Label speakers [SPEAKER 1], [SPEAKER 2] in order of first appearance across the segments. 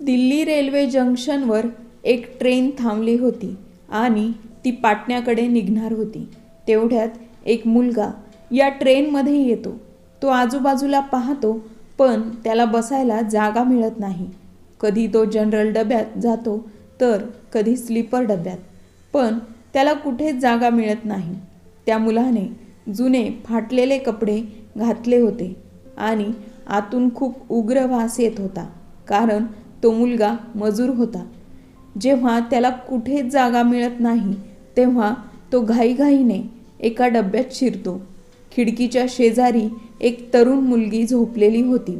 [SPEAKER 1] Delhi railway जंक्शनवर एक train थांबली होती आणि ती पाटण्याकडे निघणार होती. तेवढ्यात एक मुलगा या ट्रेनमध्ये येतो. तो आजूबाजूला पाहतो पण त्याला बसायला जागा मिळत नाही. कधी तो जनरल डब्यात जातो तर कधी स्लीपर डब्यात. पण त्याला कुठेच जागा मिळत नाही. त्या मुलाने जुने फाटलेले कपडे घातले होते आणि आतून खूप उग्र वास येत होता. कारण तो मुलगा मजूर होता. जेव्हा त्याला कुठेच जागा मिळत नाही तेव्हा तो घाईघाईने एका डब्यात शिरतो. खिडकीच्या शेजारी एक तरुण मुलगी झोपलेली होती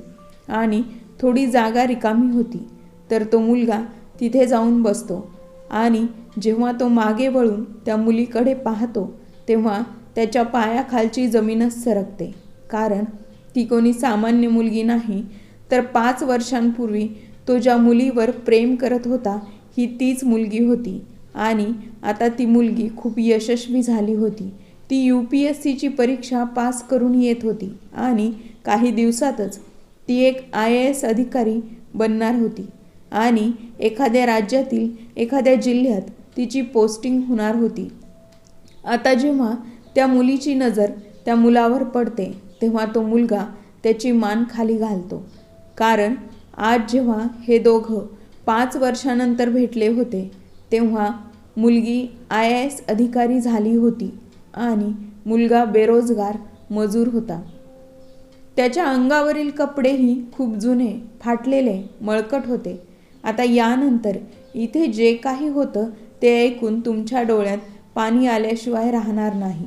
[SPEAKER 1] आणि थोडी जागा रिकामी होती. तर तो मुलगा तिथे जाऊन बसतो आणि जेव्हा तो मागे वळून त्या मुलीकडे पाहतो तेव्हा त्याच्या पायाखालची जमीनच सरकते. कारण ती कोणी सामान्य मुलगी नाही तर पाच वर्षांपूर्वी तो ज्या मुलीवर प्रेम करत होता ही तीच मुलगी होती. आणि आता ती मुलगी खूप यशस्वी झाली होती. ती यू पी एस सीची परीक्षा पास करून येत होती आणि काही दिवसातच ती एक आय ए एस अधिकारी बनणार होती. आणि एखाद्या राज्यातील एखाद्या जिल्ह्यात तिची पोस्टिंग होणार होती. आता जेव्हा त्या मुलीची नजर त्या मुलावर पडते तेव्हा तो मुलगा त्याची मान खाली घालतो. कारण आज जेव्हा हे दोघं पाच वर्षानंतर भेटले होते तेव्हा मुलगी आय आय एस अधिकारी झाली होती आणि मुलगा बेरोजगार मजूर होता. त्याच्या अंगावरील कपडेही खूप जुने फाटलेले मळकट होते. आता यानंतर इथे जे काही होतं ते ऐकून तुमच्या डोळ्यात पाणी आल्याशिवाय राहणार नाही.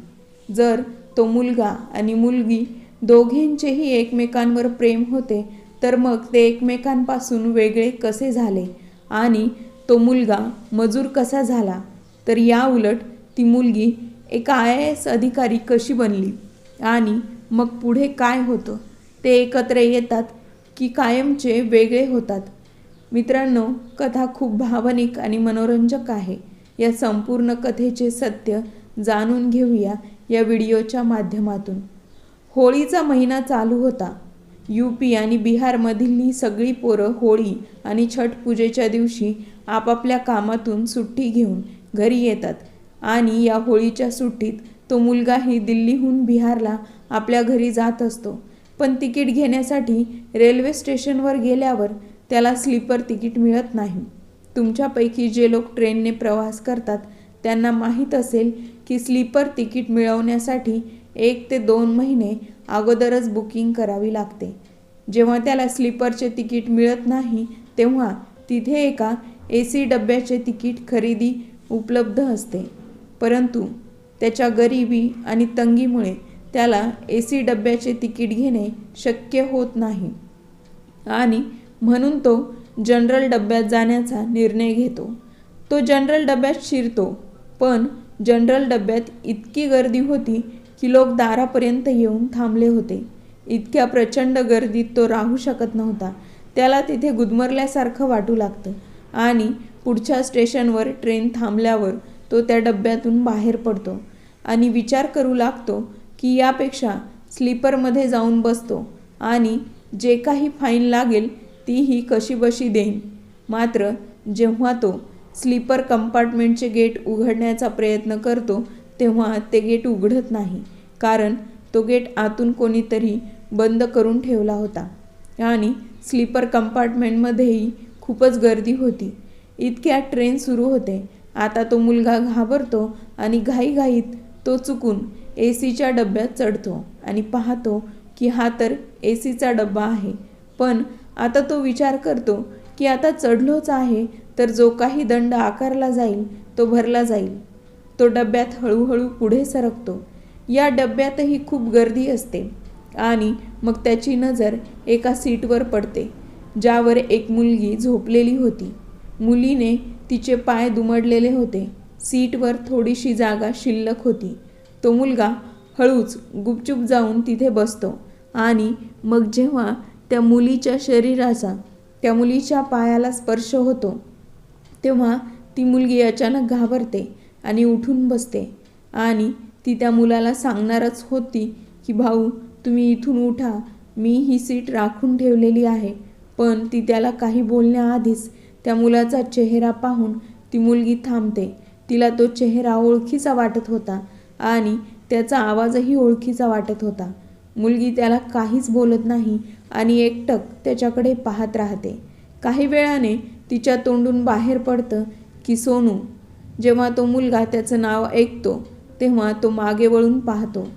[SPEAKER 1] जर तो मुलगा आणि मुलगी दोघींचेही एकमेकांवर प्रेम होते तर मग ते एकमेकांपासून वेगळे कसे झाले? आणि तो मुलगा मजूर कसा झाला? तर या उलट ती मुलगी एक आय ए एस अधिकारी कशी बनली? आणि मग पुढे काय होतं? ते एकत्र येतात की कायमचे वेगळे होतात. मित्रांनो कथा खूप भावनिक आणि मनोरंजक आहे. या संपूर्ण कथेचे सत्य जाणून घेऊया या व्हिडिओच्या माध्यमातून. होळीचा महिना चालू होता. यू पी आणि बिहारमधील ही सगळी पोरं होळी आणि छठ पूजेच्या दिवशी आपापल्या कामातून सुट्टी घेऊन घरी येतात. आणि या होळीच्या सुट्टीत तो मुलगाही दिल्लीहून बिहारला आपल्या घरी जात असतो. पण तिकीट घेण्यासाठी रेल्वे स्टेशनवर गेल्यावर त्याला स्लीपर तिकीट मिळत नाही. तुमच्यापैकी जे लोक ट्रेनने प्रवास करतात त्यांना माहीत असेल की स्लीपर तिकीट मिळवण्यासाठी एक ते दोन महिने अगोदरच बुकिंग करावी लागते. जेव्हा त्याला स्लीपरचे तिकीट मिळत नाही तेव्हा तिथे एका ए सी डब्याचे तिकीट खरेदी उपलब्ध असते. परंतु त्याच्या गरिबी आणि तंगीमुळे त्याला ए सी डब्याचे तिकीट घेणे शक्य होत नाही. आणि म्हणून तो जनरल डब्यात जाण्याचा निर्णय घेतो. तो जनरल डब्यात शिरतो पण जनरल डब्यात इतकी गर्दी होती की लोक दारापर्यंत येऊन थांबले होते. इतक्या प्रचंड गर्दीत तो राहू शकत नव्हता. त्याला तिथे गुदमरल्यासारखं वाटू लागतं. आणि पुढच्या स्टेशनवर ट्रेन थांबल्यावर तो त्या डब्यातून बाहेर पडतो. आणि विचार करू लागतो की यापेक्षा स्लीपरमध्ये जाऊन बसतो. आणि जे काही फाईन लागेल तीही कशीबशी देईन. मात्र जेव्हा तो स्लीपर कंपार्टमेंटचे गेट उघडण्याचा प्रयत्न करतो तेव्हा ते गेट उघडत नाही. कारण तो गेट आतून कोणीतरी बंद करून ठेवला होता आणि स्लीपर कंपार्टमेंटमध्येही खूपच गर्दी होती. इतक्या ट्रेन सुरू होते. आता तो मुलगा घाबरतो आणि घाईघाईत तो चुकून ए सीच्या डब्यात चढतो आणि पाहतो की हा तर ए सीचा डब्बा आहे. पण आता तो विचार करतो की आता चढलोच आहे तर जो काही दंड आकारला जाईल तो भरला जाईल. तो डब्यात हळूहळू पुढे सरकतो. या डब्यातही खूप गर्दी असते आणि मग त्याची नजर एका सीटवर पडते ज्यावर एक मुलगी झोपलेली होती. मुलीने तिचे पाय दुमडलेले होते. सीटवर थोडीशी जागा शिल्लक होती. तो मुलगा हळूच गुपचूप जाऊन तिथे बसतो आणि मग जेव्हा त्या मुलीच्या शरीराचा त्या मुलीच्या पायाला स्पर्श होतो तेव्हा ती मुलगी अचानक घाबरते आणि उठून बसते आणि ती त्या मुलाला सांगणारच होती की भाऊ तुम्ही इथून उठा. मी ही सीट राखून ठेवलेली आहे. पण ती त्याला काही बोलण्याआधीच त्या मुलाचा चेहरा पाहून ती मुलगी थांबते. तिला तो चेहरा ओळखीचा वाटत होता आणि त्याचा आवाजही ओळखीचा वाटत होता. मुलगी त्याला काहीच बोलत नाही आणि एकटक त्याच्याकडे पाहत राहते. काही वेळाने तिच्या तोंडून बाहेर पडतं की सोनू. जेव्हा तो मुलगा त्याचं नाव ऐकतो तेव्हा तो मागे वळून पाहतो.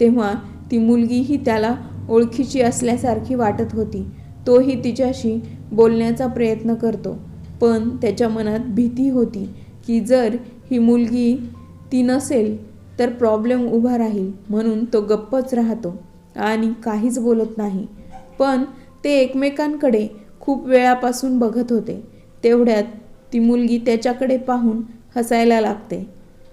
[SPEAKER 1] तेव्हा ती मुलगीही त्याला ओळखीची असल्यासारखी वाटत होती. तोही तिच्याशी बोलण्याचा प्रयत्न करतो. पण त्याच्या मनात भीती होती की जर ही मुलगी ती नसेल तर प्रॉब्लेम उभा राहील म्हणून तो गप्पच राहतो आणि काहीच बोलत नाही. पण ते एकमेकांकडे खूप वेळापासून बघत होते. तेवढ्यात ती मुलगी त्याच्याकडे पाहून हसायला लागते.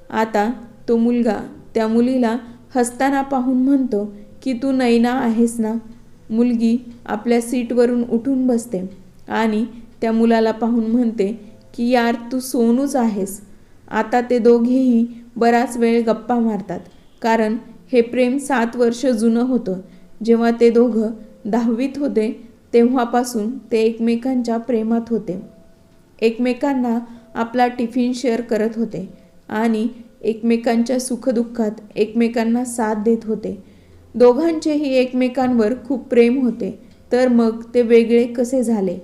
[SPEAKER 1] आता तो मुलगा त्या मुलीला हसताना पाहून म्हणतो की तू नैना आहेस ना मुलगी आपल्या सीटवरून उठून बसते आणि त्या मुलाला पाहून म्हणते की यार तू सोनूच आहेस. आता ते दोघेही बराच वेळ गप्पा मारतात. कारण हे प्रेम सात वर्ष जुनं होतं. जेव्हा ते दोघं दहावीत होते तेव्हापासून ते एकमेकांच्या प्रेमात होते. एकमेकांना आपला टिफिन शेअर करत होते आणि एकमेकांच्या सुखदुःखात एकमेकांना साथ देत होते. दोघांचेही एकमेकांवर खूप प्रेम होते. तर मग ते वेगळे कसे झाले?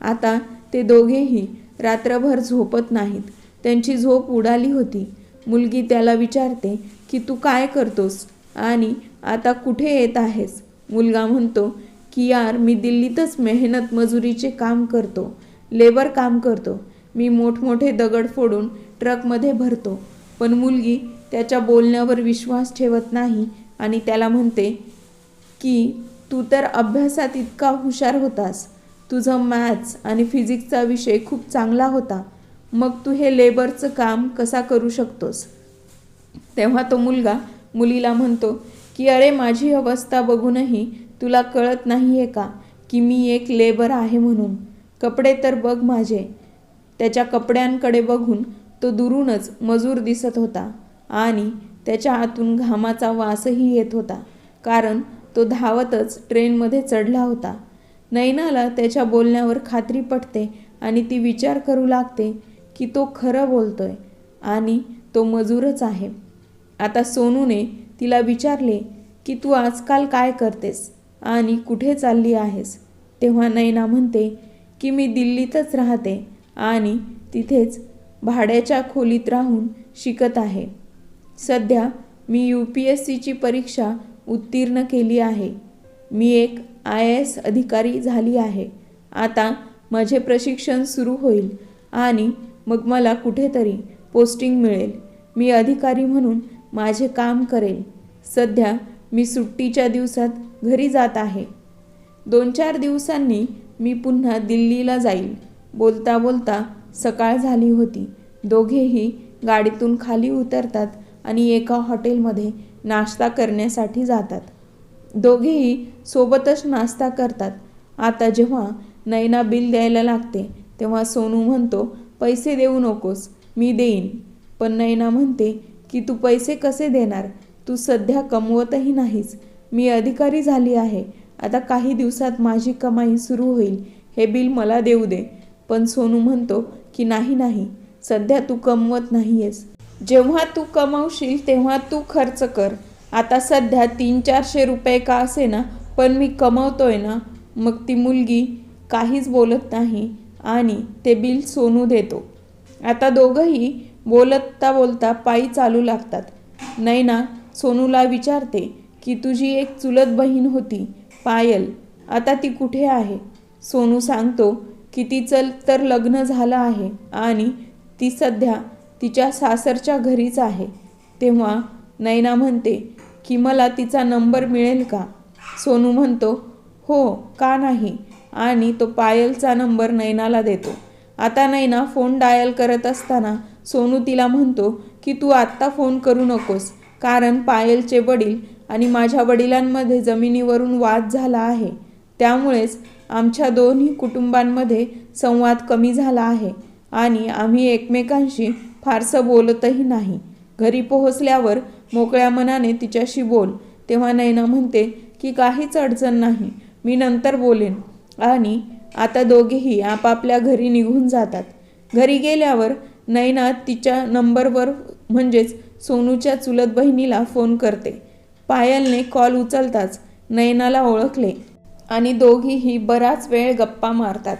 [SPEAKER 1] आता ते दोघेही रात्रभर झोपत नाहीत. त्यांची झोप उडाली होती. मुलगी त्याला विचारते की तू काय करतोस? आणि आता कुठे येत आहेस? मुलगा म्हणतो की यार मी दिल्लीतच मेहनत मजुरीचे काम करतो. लेबर काम करतो. मी मोठमोठे दगड फोडून ट्रकमध्ये भरतो. पण मुलगी त्याच्या बोलण्यावर विश्वास ठेवत नाही आणि त्याला म्हणते की तू तर अभ्यासात इतका हुशार होतास. तुझं मॅथ्स आणि फिजिक्सचा विषय खूप चांगला होता. मग तू हे लेबरचं काम कसा करू शकतोस? तेव्हा तो मुलगा मुलीला म्हणतो की अरे माझी अवस्था बघूनही तुला कळत नाही आहे का की मी एक लेबर आहे म्हणून? कपडे तर बघ माझे. त्याच्या कपड्यांकडे बघून तो दुरूनच मजूर दिसत होता आणि त्याच्या आतून घामाचा वासही येत होता कारण तो धावतच ट्रेनमध्ये चढला होता. नैनाला त्याच्या बोलण्यावर खात्री पटते आणि ती विचार करू लागते की तो खरं बोलतोय आणि तो मजूरच आहे. आता सोनूने तिला विचारले की तू आजकाल काय करतेस आणि कुठे चालली आहेस? तेव्हा नैना म्हणते की मी दिल्लीतच राहते आणि तिथेच भाड्याच्या खोलीत राहून शिकत आहे. सध्या मी यू पी एस सीची परीक्षा उत्तीर्ण केली आहे. मी एक आय एस अधिकारी झाली आहे. आता माझे प्रशिक्षण सुरू होईल आणि मग मला कुठेतरी पोस्टिंग मिळेल. मी अधिकारी म्हणून माझे काम करेल. सध्या मी सुट्टीच्या दिवसात घरी जात आहे. दोन चार दिवसांनी मी पुन्हा दिल्लीला जाईल. बोलता बोलता सकाळ झाली होती. दोघेही गाडीतून खाली उतरतात आणि एका हॉटेलमध्ये नाश्ता करण्यासाठी जातात. दोघेही सोबतच नाश्ता करतात. आता जेव्हा नैना बिल द्यायला लागते तेव्हा सोनू म्हणतो पैसे देऊ नकोस मी देईन. पण नैना म्हणते की तू पैसे कसे देणार? तू सध्या कमवतही नाहीस. मी अधिकारी झाली आहे. आता काही दिवसात माझी कमाई सुरू होईल. हे बिल मला देऊ दे. पण सोनू म्हणतो की नाही नाही सध्या तू कमवत नाही आहेस जेव्हा तू कमवशील तेव्हा तू खर्च कर. आता सध्या तीन चारशे रुपये का असे ना पण मी कमवतोय ना. मग ती मुलगी काहीच बोलत नाही आणि ते बिल सोनू देतो. आता दोघंही बोलता बोलता पायी चालू लागतात. नैना सोनूला विचारते की तुझी एक चुलत बहीण होती पायल. आता ती कुठे आहे? सोनू सांगतो की तिचं तर लग्न झालं आहे आणि ती सध्या तिच्या सासरच्या घरीच आहे. तेव्हा नैना म्हणते की मला तिचा नंबर मिळेल का? सोनू म्हणतो हो का नाही? आणि तो पायलचा नंबर नैनाला देतो. आता नैना फोन डायल करत असताना सोनू तिला म्हणतो की तू आत्ता फोन करू नकोस कारण पायलचे वडील आणि माझ्या वडिलांमध्ये जमिनीवरून वाद झाला आहे. त्यामुळेच आमच्या दोन्ही कुटुंबांमध्ये संवाद कमी झाला आहे आणि आम्ही एकमेकांशी फारसं बोलतही नाही. घरी पोहोचल्यावर मोकळ्या मनाने तिच्याशी बोल. तेव्हा नैना म्हणते की काहीच अडचण नाही. मी नंतर बोलेन. आणि आता दोघेही आपापल्या घरी निघून जातात. घरी गेल्यावर नैना तिच्या नंबरवर म्हणजेच सोनूच्या चुलत बहिणीला फोन करते. पायलने कॉल उचलताच नैनाला ओळखले. आणि दोघीही बराच वेळ गप्पा मारतात.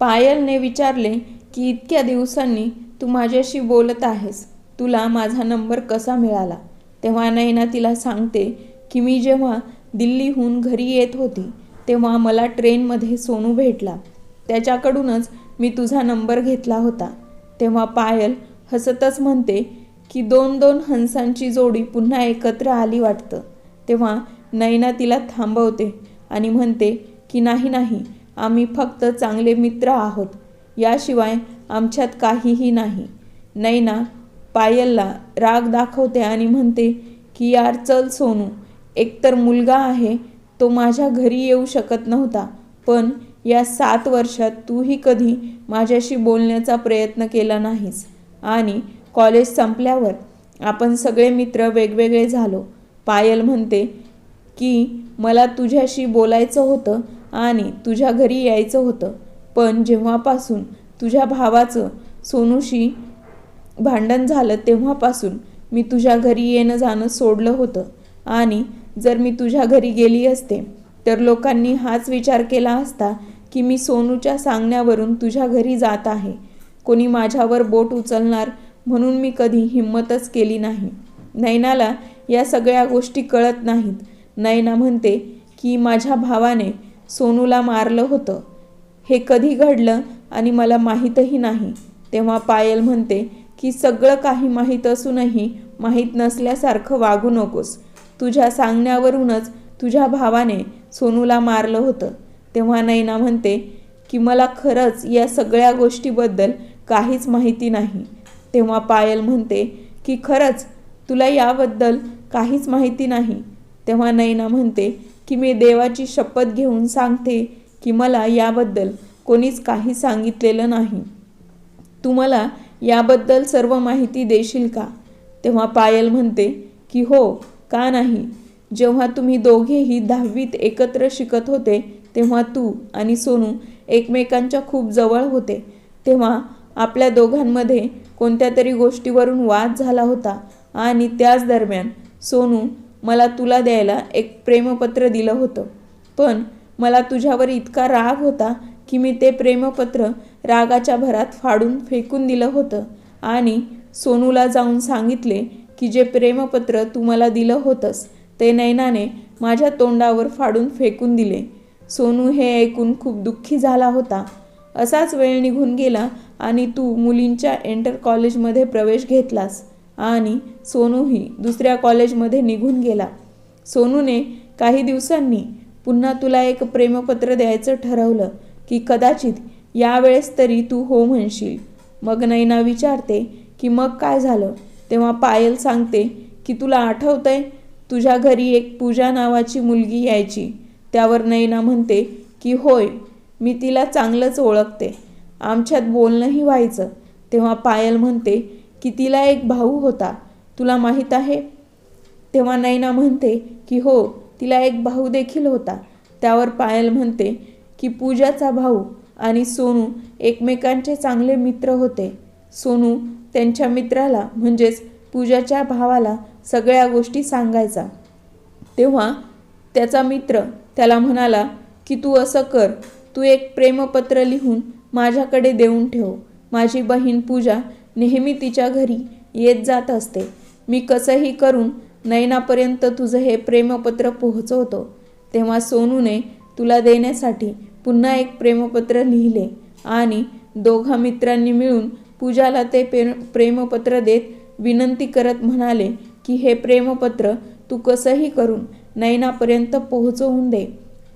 [SPEAKER 1] पायलने विचारले की इतक्या दिवसांनी तू माझ्याशी बोलत आहेस. तुला माझा नंबर कसा मिळाला? तेव्हा नैना तिला सांगते की मी जेव्हा दिल्लीहून घरी येत होती तेव्हा मला ट्रेनमध्ये सोनू भेटला. त्याच्याकडूनच मी तुझा नंबर घेतला होता. तेव्हा पायल हसतच म्हणते की दोन दोन हंसांची जोडी पुन्हा एकत्र आली वाटतं. तेव्हा नैना तिला थांबवते. आणि म्हणते की नाही नाही आम्ही फक्त चांगले मित्र आहोत. याशिवाय आमच्यात काहीही नाही. नैना पायलला राग दाखवते आणि म्हणते की यार चल सोनू एकतर मुलगा आहे तो माझ्या घरी येऊ शकत नव्हता पण या सात वर्षात तूही कधी माझ्याशी बोलण्याचा प्रयत्न केला नाहीस. आणि कॉलेज संपल्यावर आपण सगळे मित्र वेगवेगळे झालो. पायल म्हणते की मला तुझ्याशी बोलायचं होतं आणि तुझ्या घरी यायचं होतं. पण जेव्हापासून तुझ्या भावाचं सोनूशी भांडण झालं तेव्हापासून मी तुझ्या घरी येणं जाणं सोडलं होतं. आणि जर मी तुझ्या घरी गेली असते तर लोकांनी हाच विचार केला असता की मी सोनूच्या सांगण्यावरून तुझ्या घरी जात आहे. कोणी माझ्यावर बोट उचलणार म्हणून मी कधी हिंमतच केली नाही. नैनाला या सगळ्या गोष्टी कळत नाहीत. नैना म्हणते की माझ्या भावाने सोनूला मारलं होतं. हे कधी घडलं आणि मला माहीतही नाही. तेव्हा पायल म्हणते की सगळं काही माहीत असूनही माहीत नसल्यासारखं वागू नकोस. तुझ्या सांगण्यावरूनच तुझ्या भावाने सोनूला मारलं होतं. तेव्हा नैना म्हणते की मला खरंच या सगळ्या गोष्टीबद्दल काहीच माहिती नाही. तेव्हा पायल म्हणते की खरंच तुला याबद्दल काहीच माहिती नाही. तेव्हा नैना म्हणते की मी देवाची शपथ घेऊन सांगते की मला याबद्दल कोणीच काही सांगितलेलं नाही. तू मला याबद्दल सर्व माहिती देशील का? तेव्हा पायल म्हणते की हो का नाही? जेव्हा तुम्ही दोघेही दहावीत एकत्र शिकत होते तेव्हा तू आणि सोनू एकमेकांच्या खूप जवळ होते. तेव्हा आपल्या दोघांमध्ये कोणत्या तरी गोष्टीवरून वाद झाला होता आणि त्याच दरम्यान सोनू मला तुला द्यायला एक प्रेमपत्र दिलं होतं. पण मला तुझ्यावर इतका राग होता की मी ते प्रेमपत्र रागाच्या भरात फाडून फेकून दिलं होतं. आणि सोनूला जाऊन सांगितले की जे प्रेमपत्र तू मला दिलं होतंस ते नैनाने माझ्या तोंडावर फाडून फेकून दिले. सोनू हे ऐकून खूप दुःखी झाला होता. असाच वेळ निघून गेला आणि तू मुलींच्या एंटर कॉलेजमध्ये प्रवेश घेतलास. आणि सोनूही दुसऱ्या कॉलेजमध्ये निघून गेला. सोनूने काही दिवसांनी पुन्हा तुला एक प्रेमपत्र द्यायचं ठरवलं की कदाचित यावेळेस तरी तू हो म्हणशील. मग नैना विचारते की मग काय झालं? तेव्हा पायल सांगते की तुला आठवतंय तुझ्या घरी एक पूजा नावाची मुलगी यायची. त्यावर नैना म्हणते की होय मी तिला चांगलंच ओळखते. आमच्यात बोलणंही व्हायचं. तेव्हा पायल म्हणते की तिला एक भाऊ होता. तुला माहीत आहे? तेव्हा नैना म्हणते की हो तिला एक भाऊ देखील होता. त्यावर पायल म्हणते की पूजाचा भाऊ आणि सोनू एकमेकांचे चांगले मित्र होते. सोनू त्यांच्या मित्राला म्हणजेच पूजाच्या भावाला सगळ्या गोष्टी सांगायचा. तेव्हा त्याचा मित्र त्याला म्हणाला की तू असं कर. तू एक प्रेमपत्र लिहून माझ्याकडे देऊन ठेव. माझी बहीण पूजा नेहमी तिच्या घरी येत जात असते. मी कसंही करून नयनापर्यंत तुझं हे प्रेमपत्र पोहोचवतो. तेव्हा सोनूने तुला देण्यासाठी पुन्हा एक प्रेमपत्र लिहिले आणि दोघा मित्रांनी मिळून पूजाला ते पे प्रेमपत्र देत विनंती करत म्हणाले की हे प्रेमपत्र तू कसंही करून नयनापर्यंत पोहोचवून दे.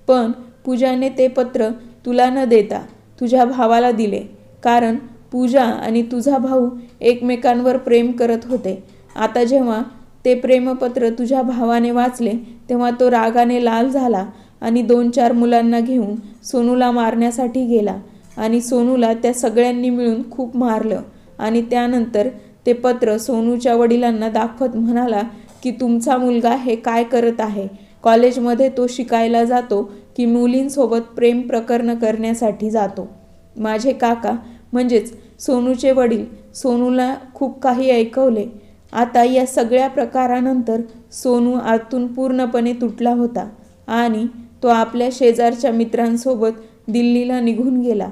[SPEAKER 1] पण पूजाने ते पत्र तुला न देता तुझ्या भावाला दिले. कारण पूजा आणि तुझा भाऊ एकमेकांवर प्रेम करत होते. आता जेव्हा ते प्रेमपत्र तुझ्या भावाने वाचले तेव्हा तो रागाने लाल झाला आणि दोन चार मुलांना घेऊन सोनूला मारण्यासाठी गेला आणि सोनूला त्या सगळ्यांनी मिळून खूप मारलं आणि त्यानंतर ते पत्र सोनूच्या वडिलांना दाखवत म्हणाला की तुमचा मुलगा हे काय करत आहे? कॉलेजमध्ये तो शिकायला जातो की मुलींसोबत प्रेम प्रकरण करण्यासाठी जातो. माझे काका म्हणजेच सोनूचे वडील सोनूला खूप काही ऐकवले. आता या सगळ्या प्रकारानंतर सोनू आतून पूर्णपणे तुटला होता आणि तो आपल्या शेजारच्या मित्रांसोबत दिल्लीला निघून गेला.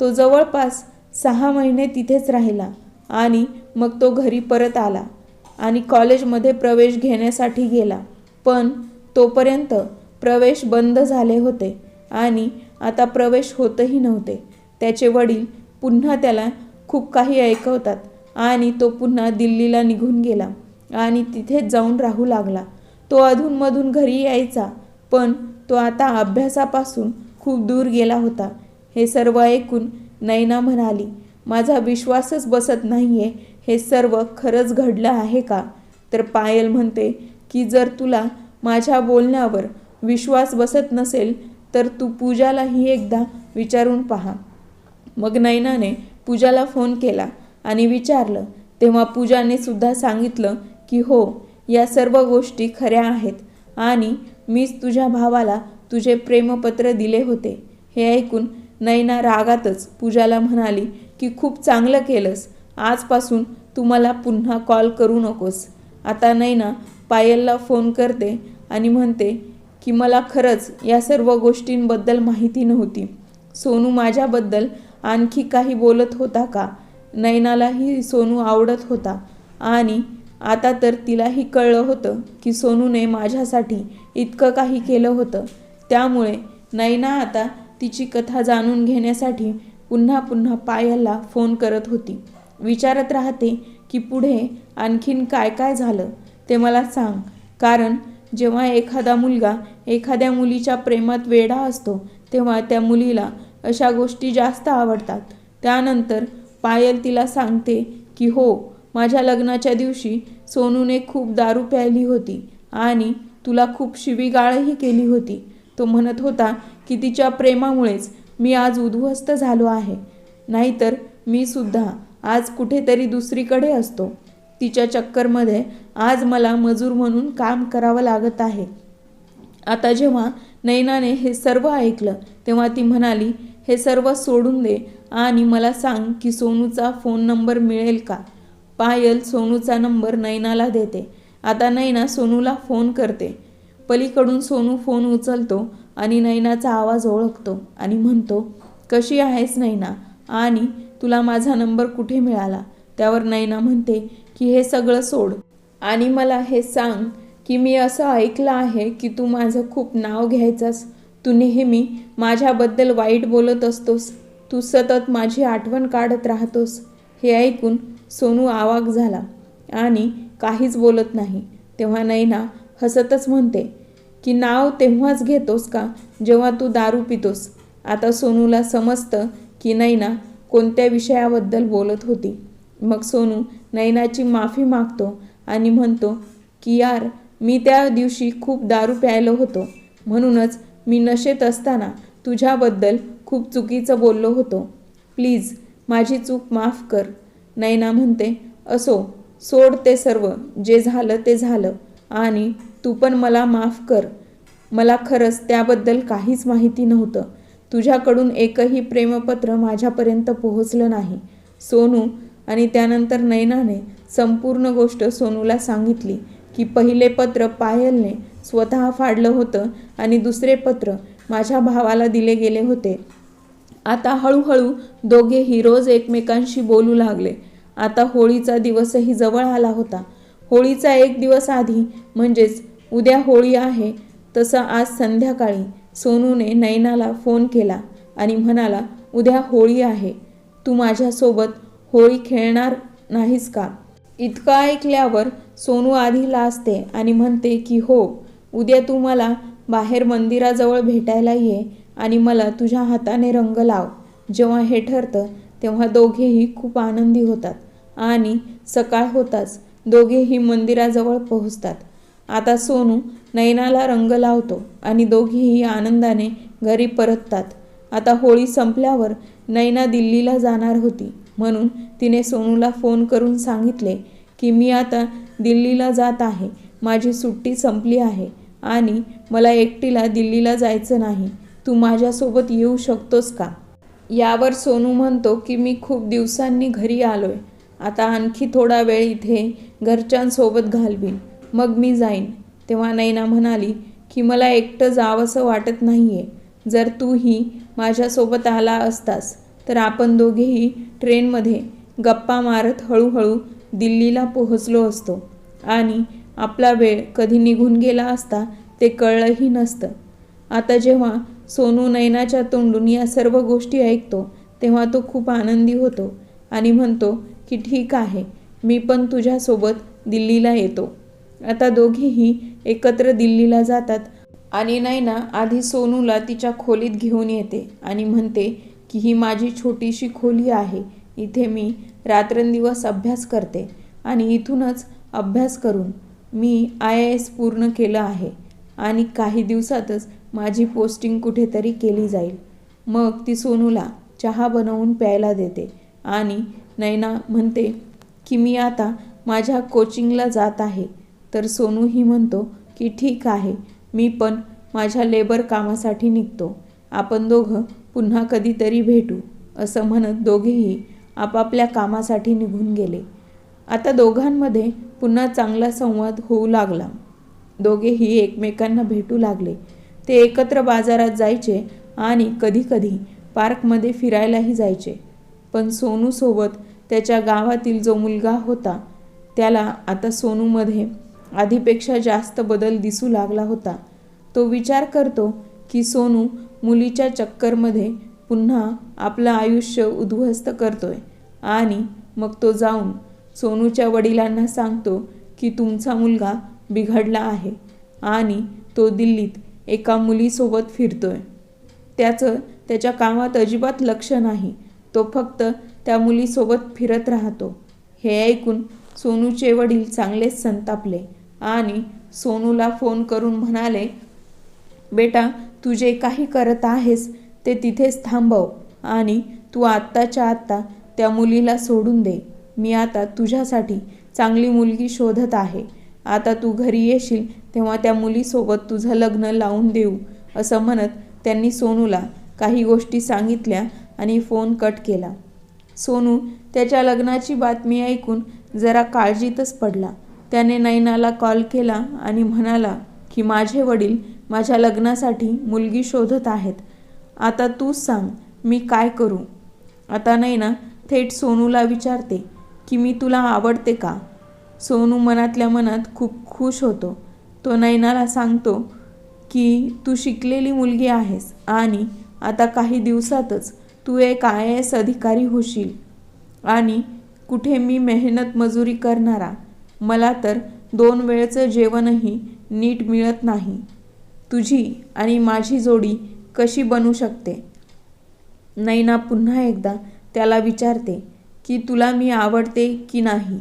[SPEAKER 1] तो जवळपास सहा महिने तिथेच राहिला आणि मग तो घरी परत आला आणि कॉलेजमध्ये प्रवेश घेण्यासाठी गेला. पण तोपर्यंत प्रवेश बंद झाले होते आणि आता प्रवेश होतही नव्हते. त्याचे वडील पुन्हा त्याला खूप काही ऐकवतात आणि तो पुन्हा दिल्लीला निघून गेला आणि तिथेच जाऊन राहू लागला. तो अधूनमधून घरी यायचा पण तो आता अभ्यासापासून खूप दूर गेला होता. हे सर्व ऐकून नैना म्हणाली माझा विश्वासच बसत नाही आहे हे सर्व खरंच घडलं आहे का? तर पायल म्हणते की जर तुला माझ्या बोलण्यावर विश्वास बसत नसेल तर तू पूजालाही एकदा विचारून पहा. मग नैनाने पूजाला फोन केला आणि विचारलं तेव्हा पूजाने सुद्धा सांगितलं की हो या सर्व गोष्टी खऱ्या आहेत आणि मीच तुझ्या भावाला तुझे प्रेमपत्र दिले होते. हे ऐकून नैना रागातच पूजाला म्हणाली की खूप चांगलं केलंस. आजपासून तू मला पुन्हा कॉल करू नकोस. आता नैना पायलला फोन करते आणि म्हणते की मला खरंच या सर्व गोष्टींबद्दल माहिती नव्हती. सोनू माझ्याबद्दल आणखी काही बोलत होता का? नैनालाही सोनू आवडत होता. आणि आता तर तिलाही कळलं होतं की सोनूने माझ्यासाठी इतकं काही केलं होतं. त्यामुळे नैना आता तिची कथा जाणून घेण्यासाठी पुन्हा पुन्हा पायलला फोन करत होती. विचारत राहते की पुढे आणखीन काय काय झालं? ते मला सांग. कारण जेव्हा एखादा मुलगा एखाद्या मुलीच्या प्रेमात वेडा असतो तेव्हा त्या मुलीला अशा गोष्टी जास्त आवडतात. त्यानंतर पायल तिला सांगते की हो माझ्या लग्नाच्या दिवशी सोनूने खूप दारू प्यायली होती आणि तुला खूप शिवीगाळही केली होती. तो म्हणत होता की तिच्या प्रेमामुळेच मी आज उद्ध्वस्त झालो आहे. नाहीतर मी सुद्धा आज कुठेतरी दुसरीकडे असतो. तिच्या चक्करमध्ये आज मला मजूर म्हणून काम करावं लागत आहे. आता जेव्हा नैनाने हे सर्व ऐकलं तेव्हा ती म्हणाली हे सर्व सोडून दे आणि मला सांग की सोनूचा फोन नंबर मिळेल का? पायल सोनूचा नंबर नैनाला देते. आता नैना सोनूला फोन करते. पलीकडून सोनू फोन उचलतो आणि नैनाचा आवाज ओळखतो आणि म्हणतो कशी आहेस नैना आणि तुला माझा नंबर कुठे मिळाला? त्यावर नैना म्हणते की हे सगळं सोड आणि मला हे सांग की मी असं ऐकलं आहे की तू माझं खूप नाव घ्यायचास. तू नेहमी माझ्याबद्दल वाईट बोलत असतोस. तू सतत माझी आठवण काढत राहतोस. हे ऐकून सोनू आवाक झाला आणि काहीच बोलत नाही. तेव्हा नैना हसतच म्हणते की नाव तेव्हाच घेतोस का जेव्हा तू दारू पितोस? आता सोनूला समजतं की नैना कोणत्या विषयाबद्दल बोलत होती. मग सोनू नैनाची माफी मागतो आणि म्हणतो की यार मी त्या दिवशी खूप दारू प्यायलो होतो. म्हणूनच मी नशेत असताना तुझ्याबद्दल खूप चुकीचं बोललो होतो. प्लीज माझी चूक माफ कर. नैना म्हणते असो सोड ते सर्व. जे झालं ते झालं. आणि तू पण मला माफ कर. मला खरंच त्याबद्दल काहीच माहिती नव्हतं. तुझ्याकडून एकही प्रेमपत्र माझ्यापर्यंत पोहोचलं नाही. सोनू आणि त्यानंतर नैनाने संपूर्ण गोष्ट सोनूला सांगितली. की पहिले पत्र पायलने स्वतः फाडलं होतं आणि दुसरे पत्र माझ्या भावाला दिले गेले होते. आता हळूहळू दोघेही रोज एकमेकांशी बोलू लागले. आता होळीचा दिवसही जवळ आला होता. होळीचा एक दिवस आधी म्हणजेच उद्या होळी आहे तसं आज संध्याकाळी सोनूने नैनाला फोन केला आणि म्हणाला उद्या होळी आहे. तू माझ्यासोबत होळी खेळणार नाहीस का? इतकं ऐकल्यावर सोनू आधी लाजते आणि म्हणते की हो उद्या तू मला बाहेर मंदिराजवळ भेटायला ये आणि मला तुझ्या हाताने रंग लाव. जेव्हा हे ठरतं तेव्हा दोघेही खूप आनंदी होतात आणि सकाळ होताच दोघेही मंदिराजवळ पोहोचतात. आता सोनू नैनाला रंग लावतो आणि दोघेही आनंदाने घरी परततात. आता होळी संपल्यावर नैना दिल्लीला जाणार होती. म्हणून तिने सोनूला फोन करून सांगितले की मी आता दिल्लीला जात आहे. माझी सुट्टी संपली आहे आणि मला एकटीला दिल्लीला जायचं नाही. तू माझ्यासोबत येऊ शकतोस का? यावर सोनू म्हणतो की मी खूप दिवसांनी घरी आलोय. आता आणखी थोडा वेळ इथे घरच्यांसोबत घालवीन. मग मी जाईन. तेव्हा नैना म्हणाली की मला एकटं जावंसं वाटत नाही आहे जर तूही माझ्यासोबत आला असतास तर आपण दोघेही ट्रेनमध्ये गप्पा मारत हळूहळू दिल्लीला पोहोचलो असतो. आणि आपला वेळ कधी निघून गेला असता ते कळलंही नसतं. आता जेव्हा सोनू नैनाच्या तोंडून या सर्व गोष्टी ऐकतो तेव्हा तो खूप आनंदी होतो आणि म्हणतो की ठीक आहे मी पण तुझ्यासोबत दिल्लीला येतो. आता दोघेही एकत्र दिल्लीला जातात आणि नैना आधी सोनूला तिच्या खोलीत घेऊन येते आणि म्हणते की ही माझी छोटीशी खोली आहे. इथे मी रात्रंदिवस अभ्यास करते आणि इथूनच अभ्यास करून मी आय ए एस पूर्ण केलं आहे आणि काही दिवसातच माझी पोस्टिंग कुठेतरी केली जाईल. मग ती सोनूला चहा बनवून प्यायला देते आणि नैना म्हणते की मी आता माझ्या कोचिंगला जात आहे. तर सोनूही म्हणतो की ठीक आहे मी पण माझ्या लेबर कामासाठी निघतो. आपण दोघं पुन्हा कधीतरी भेटू असं म्हणत दोघेही आपापल्या कामासाठी निघून गेले. आता दोघांमध्ये पुन्हा चांगला संवाद होऊ लागला. दोघेही एकमेकांना भेटू लागले. ते एकत्र बाजारात जायचे आणि कधीकधी पार्कमध्ये फिरायलाही जायचे. पण सोनूसोबत त्याच्या गावातील जो मुलगा होता त्याला आता सोनूमध्ये आधीपेक्षा जास्त बदल दिसू लागला होता. तो विचार करतो की सोनू मुलीच्या चक्करमध्ये पुन्हा आपलं आयुष्य उद्ध्वस्त करतोय. आणि मग तो जाऊन सोनूच्या वडिलांना सांगतो की तुमचा मुलगा बिघडला आहे आणि तो दिल्लीत एका मुलीसोबत फिरतोय. त्याचं त्याच्या कामात अजिबात लक्ष नाही. तो फक्त त्या मुलीसोबत फिरत राहतो. हे ऐकून सोनूचे वडील चांगलेच संतापले आणि सोनूला फोन करून म्हणाले बेटा तू जे काही करत आहेस ते तिथेच थांबव आणि तू आत्ताच्या आत्ता त्या मुलीला सोडून दे. मी आता तुझ्यासाठी चांगली मुलगी शोधत आहे. आता तू घरी येशील तेव्हा त्या मुलीसोबत तुझं लग्न लावून देऊ असं म्हणत त्यांनी सोनूला काही गोष्टी सांगितल्या आणि फोन कट केला. सोनू त्याच्या लग्नाची बातमी ऐकून जरा काळजीतच पडला. त्याने नैनाला कॉल केला आणि म्हणाला की माझे वडील माझ्या लग्नासाठी मुलगी शोधत आहेत. आता तूच सांग मी काय करू? आता नैना थेट सोनूला विचारते की मी तुला आवडते का? सोनू मनातल्या मनात खूप खुश होतो. तो नैनाला सांगतो की तू शिकलेली मुलगी आहेस आणि आता काही दिवसातच तू एक आय एस अधिकारी होशील आणि कुठे मी मेहनत मजुरी करणारा. मला तर दोन वेळचं जेवणही नीट मिळत नाही. तुझी आणि माझी जोडी कशी बनू शकते? नैना पुन्हा एकदा त्याला विचारते की तुला मी आवडते की नाही?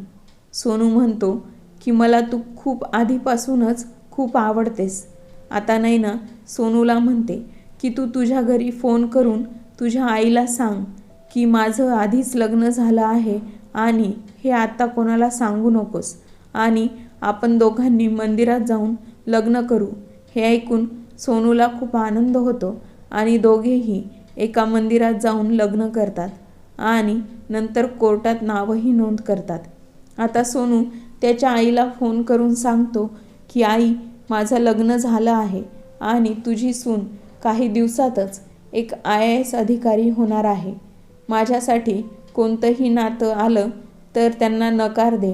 [SPEAKER 1] सोनू म्हणतो की मला तू खूप आधीपासूनच खूप आवडतेस. आता नैना सोनूला म्हणते की तू तुझ्या घरी फोन करून तुझ्या आईला सांग की माझं आधीच लग्न झालं आहे आणि हे आत्ता कोणाला सांगू नकोस आणि आपण दोघांनी मंदिरात जाऊन लग्न करू. हे ऐकून सोनूला खूप आनंद होतो आणि दोघेही एका मंदिरात जाऊन लग्न करतात आणि नंतर कोर्टात नावही नोंद करतात. आता सोनू त्याच्या आईला फोन करून सांगतो की आई माझं लग्न झालं आहे आणि तुझी सून काही दिवसातच एक आय ए एस अधिकारी होणार आहे. माझ्यासाठी कोणतंही नातं आलं तर त्यांना नकार दे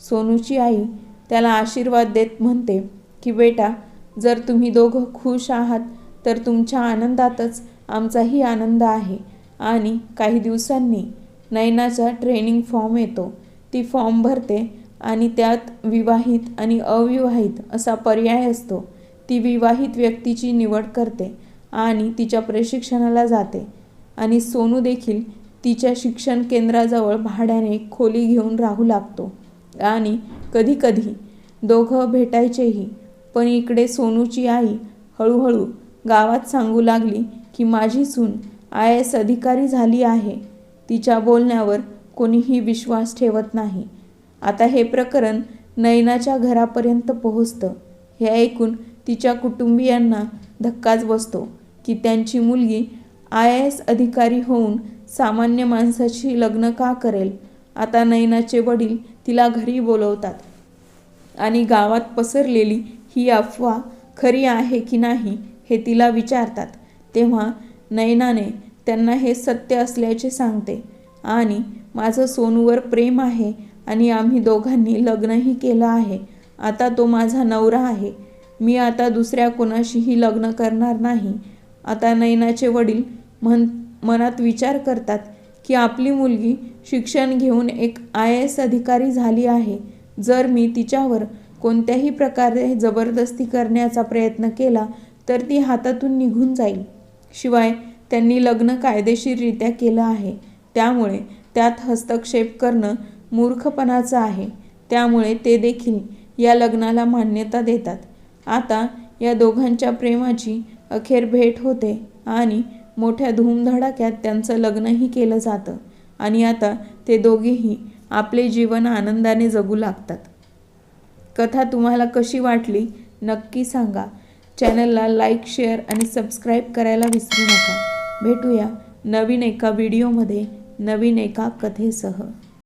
[SPEAKER 1] सोनूची आई त्याला आशीर्वाद देत म्हणते की बेटा जर तुम्ही दोघं खुश आहात तर तुमच्या आनंदातच आमचाही आनंद आहे. आणि काही दिवसांनी नयनाचा ट्रेनिंग फॉर्म येतो. ती फॉर्म भरते आणि त्यात विवाहित आणि अविवाहित असा पर्याय असतो. ती विवाहित व्यक्तीची निवड करते आणि तिच्या प्रशिक्षणाला जाते. आणि सोनू देखील तिच्या शिक्षण केंद्राजवळ भाड्याने खोली घेऊन राहू लागतो. आणि कधीकधी दोघं भेटायचेही पण इकडे सोनूची आई हळूहळू गावात सांगू लागली की माझी सून आय एस अधिकारी झाली आहे. तिच्या बोलण्यावर कोणीही विश्वास ठेवत नाही. आता हे प्रकरण नयनाच्या घरापर्यंत पोहोचतं. हे ऐकून तिच्या कुटुंबियांना धक्काच बसतो की त्यांची मुलगी आय एस अधिकारी होऊन सामान्य माणसाशी लग्न का करेल? आता नयनाचे वडील तिला घरी बोलवतात आणि गावात पसरलेली ही अफवा खरी आहे की नाही हे तिला विचारतात. तेव्हा नयनाने त्यांना हे सत्य असल्याचे सांगते. आणि माझं सोनूवर प्रेम आहे आणि आम्ही दोघांनी लग्नही केलं आहे. आता तो माझा नवरा आहे. मी आता दुसऱ्या कोणाशीही लग्न करणार नाही. आता नयनाचे वडील म्हण मनात विचार करतात की आपली मुलगी शिक्षण घेऊन एक आय एस अधिकारी झाली आहे. जर मी तिच्यावर कोणत्याही प्रकारे जबरदस्ती करण्याचा प्रयत्न केला तर ती हातातून निघून जाईल. शिवाय त्यांनी लग्न कायदेशीररित्या केलं आहे. त्यामुळे त्यात हस्तक्षेप करणं मूर्खपणाचं आहे. त्यामुळे ते देखील या लग्नाला मान्यता देतात. आता या दोघांच्या प्रेमाची अखेर भेट होते आणि मोठ्या धूमधडाक्यात त्यांचं लग्नही केलं जातं आणि आता ते दोघेही आपले जीवन आनंदाने जगू लागतात. कथा तुम्हाला कशी वाटली नक्की सांगा. चॅनलला लाईक शेअर आणि सबस्क्राईब करायला विसरू नका. भेटूया नवीन एका व्हिडिओमध्ये नवीन एका कथेसह.